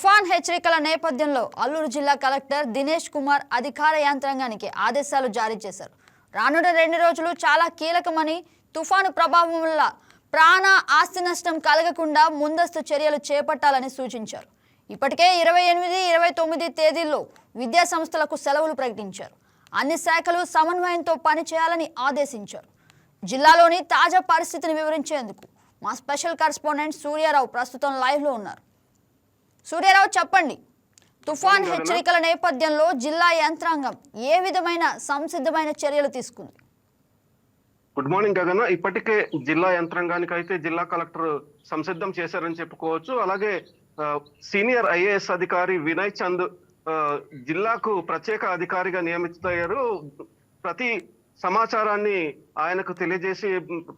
తుఫాన్ హెచ్చరికల నేపథ్యంలో అల్లూరు జిల్లా కలెక్టర్ దినేష్ కుమార్ అధికార యంత్రాంగానికి ఆదేశాలు జారీ చేశారు. రానున్న రెండు రోజులు చాలా కీలకమని తుఫాను ప్రభావం వల్ల ప్రాణ ఆస్తి నష్టం కలగకుండా ముందస్తు చర్యలు చేపట్టాలని సూచించారు. ఇప్పటికే ఇరవై ఎనిమిది ఇరవై తొమ్మిది తేదీల్లో విద్యా సంస్థలకు సెలవులు ప్రకటించారు. అన్ని శాఖలు సమన్వయంతో పనిచేయాలని ఆదేశించారు. జిల్లాలోని తాజా పరిస్థితిని వివరించేందుకు మా స్పెషల్ కరెస్పాండెంట్ సూర్యారావు ప్రస్తుతం లైవ్లో ఉన్నారు. సూర్యారావు చెప్పండి. తుఫాన్ హెచ్చరికల నేపథ్యంలో జిల్లా యంత్రాంగం ఏ విధమైన సంసిద్ధమైన చర్యలు తీసుకుంది? గుడ్ మార్నింగ్ గగన ఇప్పటికే జిల్లా యంత్రాంగానికి అయితే జిల్లా కలెక్టర్ సంసిద్ధం చేశారని చెప్పుకోవచ్చు. అలాగే సీనియర్ ఐఏఎస్ అధికారి వినయ్ చంద్ జిల్లాకు ప్రత్యేక అధికారిగా నియమితయ్యారు ప్రతి సమాచారాన్ని ఆయనకు తెలియజేసి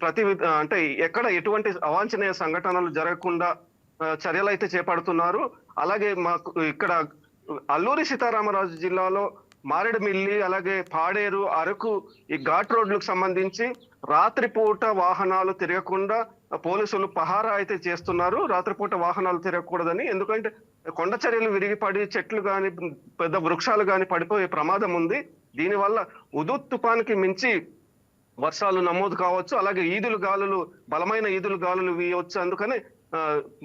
ప్రతి అంటే ఎక్కడ ఎటువంటి అవాంఛనీయ సంఘటనలు జరగకుండా చర్యలు అయితే చేపడుతున్నారు. అలాగే మాకు ఇక్కడ అల్లూరి సీతారామరాజు జిల్లాలో మారేడుమిల్లి అలాగే పాడేరు అరకు ఈ ఘాట్ రోడ్లకు సంబంధించి రాత్రిపూట వాహనాలు తిరగకుండా పోలీసులు పహారా అయితే చేస్తున్నారు. రాత్రిపూట వాహనాలు తిరగకూడదని. ఎందుకంటే కొండ చర్యలు విరిగిపడి చెట్లు కానీ పెద్ద వృక్షాలు కాని పడిపోయే ప్రమాదం ఉంది. దీనివల్ల ఉదుత్ తుఫాన్కి మించి వర్షాలు నమోదు కావచ్చు. అలాగే ఈదులు గాలులు బలమైన ఈదులు గాలులు వీయవచ్చు. అందుకని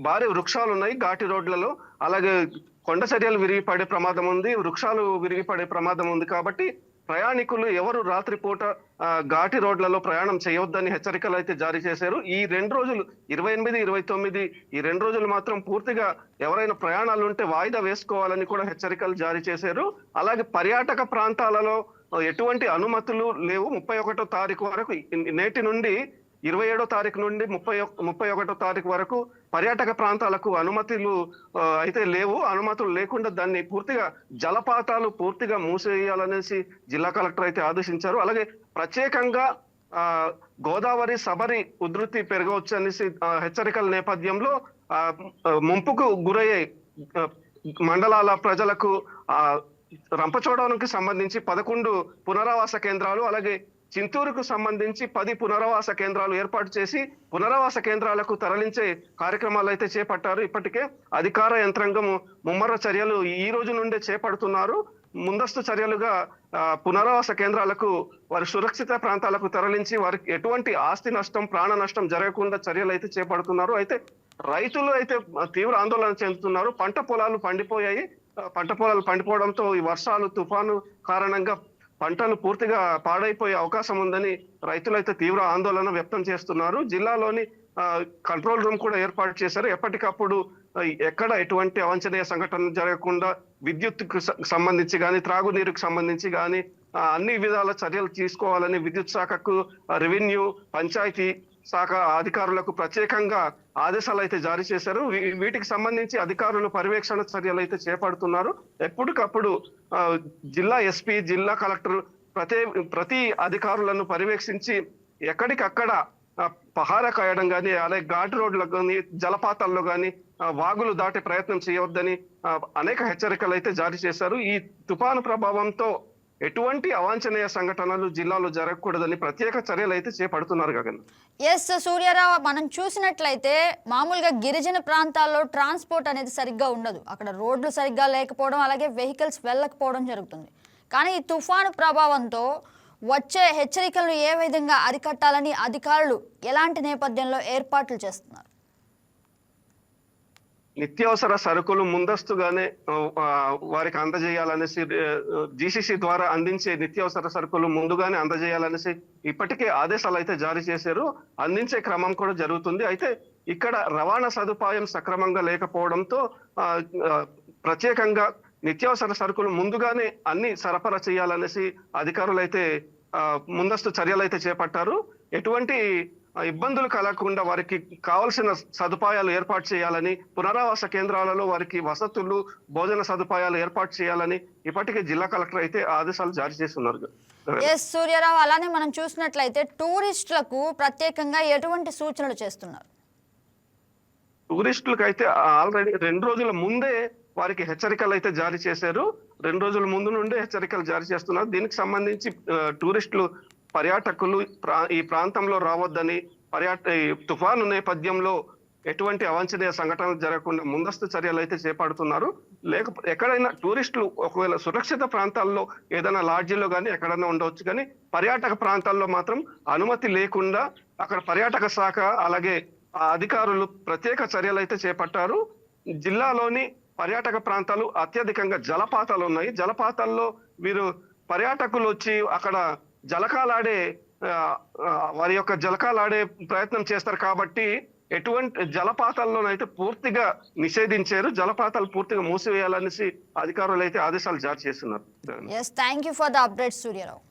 భారీ వృక్షాలు ఉన్నాయి ఘాటి రోడ్లలో. అలాగే కొండ చర్యలు విరిగిపడే ప్రమాదం ఉంది వృక్షాలు విరిగిపడే ప్రమాదం ఉంది కాబట్టి ప్రయాణికులు ఎవరు రాత్రిపూట ఘాటి రోడ్లలో ప్రయాణం చేయవద్దని హెచ్చరికలు అయితే జారీ చేశారు. ఈ రెండు రోజులు ఇరవై ఎనిమిది ఇరవై తొమ్మిది ఈ రెండు రోజులు మాత్రం పూర్తిగా ఎవరైనా ప్రయాణాలు ఉంటే వాయిదా వేసుకోవాలని కూడా హెచ్చరికలు జారీ చేశారు. అలాగే పర్యాటక ప్రాంతాలలో ఎటువంటి అనుమతులు లేవు. ముప్పై ఒకటో తారీఖు వరకు నేటి నుండి ఇరవై ఏడో తారీఖు నుండి ముప్పై ముప్పై ఒకటో తారీఖు వరకు పర్యాటక ప్రాంతాలకు అనుమతులు అయితే లేవు. అనుమతులు లేకుండా దాన్ని పూర్తిగా జలపాతాలు పూర్తిగా మూసేయాలనేసి జిల్లా కలెక్టర్ అయితే ఆదేశించారు. అలాగే ప్రత్యేకంగా ఆ గోదావరి సబరి ఉధృతి పెరగవచ్చు అనేసి హెచ్చరికల నేపథ్యంలో ముంపుకు గురయ్యే మండలాల ప్రజలకు ఆ సంబంధించి పదకొండు పునరావాస కేంద్రాలు అలాగే చింతూరుకు సంబంధించి పది పునరావాస కేంద్రాలు ఏర్పాటు చేసి పునరావాస కేంద్రాలకు తరలించే కార్యక్రమాలు అయితే చేపట్టారు. ఇప్పటికే అధికార యంత్రాంగం ముమ్మర చర్యలు ఈ రోజు నుండే చేపడుతున్నారు. ముందస్తు చర్యలుగా పునరావాస కేంద్రాలకు వారి సురక్షిత ప్రాంతాలకు తరలించి వారికి ఎటువంటి ఆస్తి నష్టం ప్రాణ నష్టం జరగకుండా చర్యలు అయితే చేపడుతున్నారు. అయితే రైతులు అయితే తీవ్ర ఆందోళన చెందుతున్నారు. పంట పొలాలు పండిపోయాయి. పంట పొలాలు పండిపోవడంతో ఈ వర్షాలు తుఫాను కారణంగా పంటలు పూర్తిగా పాడైపోయే అవకాశం ఉందని రైతులు అయితే తీవ్ర ఆందోళన వ్యక్తం చేస్తున్నారు. జిల్లాలోని కంట్రోల్ రూమ్ కూడా ఏర్పాటు చేశారు. ఎప్పటికప్పుడు ఎక్కడ ఎటువంటి అవాంఛనీయ సంఘటనలు జరగకుండా విద్యుత్కు సంబంధించి కానీ త్రాగునీరుకు సంబంధించి కానీ అన్ని విధాల చర్యలు తీసుకోవాలని విద్యుత్ శాఖకు రెవెన్యూ పంచాయతీ శాఖ అధికారులకు ప్రత్యేకంగా ఆదేశాలు అయితే జారీ చేశారు. వీ- వీటికి సంబంధించి అధికారులు పర్యవేక్షణ చర్యలు అయితే చేపడుతున్నారు. ఎప్పటికప్పుడు జిల్లా ఎస్పీ జిల్లా కలెక్టర్ ప్రతి ప్రతి అధికారులను పర్యవేక్షించి ఎక్కడికక్కడ పహారా కాయడం కానీ అలాగే ఘాట్ రోడ్లో కానీ జలపాతాల్లో కానీ వాగులు దాటే ప్రయత్నం చేయవద్దని అనేక హెచ్చరికలు అయితే జారీ చేశారు. ఈ తుఫాను ప్రభావంతో ఎటువంటి అవాంఛనీయ సంఘటనలు జిల్లాలో జరగకూడదని ప్రత్యేక చర్యలు అయితే చేపడుతున్నారు గగన్. ఎస్ సూర్యారావు మనం చూసినట్లయితే మామూలుగా గిరిజన ప్రాంతాల్లో ట్రాన్స్పోర్ట్ అనేది సరిగ్గా ఉండదు. అక్కడ రోడ్లు సరిగ్గా లేకపోవడం అలాగే వెహికల్స్ వెళ్ళకపోవడం జరుగుతుంది. కానీ ఈ తుఫాను ప్రభావంతో వచ్చే హెచ్చరికలను ఏ విధంగా అరికట్టాలని అధికారులు ఎలాంటి నేపథ్యంలో ఏర్పాట్లు చేస్తున్నారు? నిత్యావసర సరుకులు ముందస్తుగానే వారికి అందజేయాలనేసి జీసీసీ ద్వారా అందించే నిత్యావసర సరుకులు ముందుగానే అందజేయాలనేసి ఇప్పటికే ఆదేశాలు అయితే జారీ చేశారు. అందించే క్రమం కూడా జరుగుతుంది. అయితే ఇక్కడ రవాణా సదుపాయం సక్రమంగా లేకపోవడంతో ఆ, ప్రత్యేకంగా నిత్యావసర సరుకులు ముందుగానే అన్ని సరఫరా చేయాలనేసి అధికారులు అయితే ఆ, ముందస్తు చర్యలు అయితే చేపట్టారు. ఎటువంటి ఇబ్బందులు కలగకుండా వారికి కావలసిన సదుపాయాలు ఏర్పాటు చేయాలని పునరావాస కేంద్రాలలో వారికి వసతులు భోజన సదుపాయాలు ఏర్పాటు చేయాలని ఇప్పటికే జిల్లా కలెక్టర్ అయితే ఆదేశాలు జారీ చేస్తున్నారు. ఎస్ సూర్యారావు అలానే మనం చూసినట్లయితే టూరిస్టులకు ప్రత్యేకంగా ఎటువంటి సూచనలు చేస్తున్నారు? టూరిస్టులకు అయితే ఆల్రెడీ రెండు రోజుల ముందే వారికి హెచ్చరికలు అయితే జారీ చేశారు. రెండు రోజుల ముందు నుండే హెచ్చరికలు జారీ చేస్తున్నారు. దీనికి సంబంధించి టూరిస్టులు పర్యాటకులు ప్రా- ఈ ప్రాంతంలో రావద్దని పర్యాట ఈ తుఫాను నేపథ్యంలో ఎటువంటి అవాంఛనీయ సంఘటనలు జరగకుండా ముందస్తు చర్యలు అయితే చేపడుతున్నారు. లేకపోతే ఎక్కడైనా టూరిస్టులు ఒకవేళ సురక్షిత ప్రాంతాల్లో ఏదైనా లాడ్జీలో కానీ ఎక్కడైనా ఉండవచ్చు కానీ పర్యాటక ప్రాంతాల్లో మాత్రం అనుమతి లేకుండా అక్కడ పర్యాటక శాఖ అలాగే అధికారులు ప్రత్యేక చర్యలు అయితే చేపట్టారు. జిల్లాలోని పర్యాటక ప్రాంతాలు అత్యధికంగా జలపాతాలు ఉన్నాయి. జలపాతాల్లో వీరు పర్యాటకులు వచ్చి అక్కడ జలకాలాడే వారి యొక్క జలకాలాడే ప్రయత్నం చేస్తారు కాబట్టి ఎటువంటి జలపాతాల్లోనైతే పూర్తిగా నిషేధించారు. జలపాతాలు పూర్తిగా మూసివేయాలనేసి అధికారులు అయితే ఆదేశాలు జారీ చేస్తున్నారు. Thank you for the update Suryarao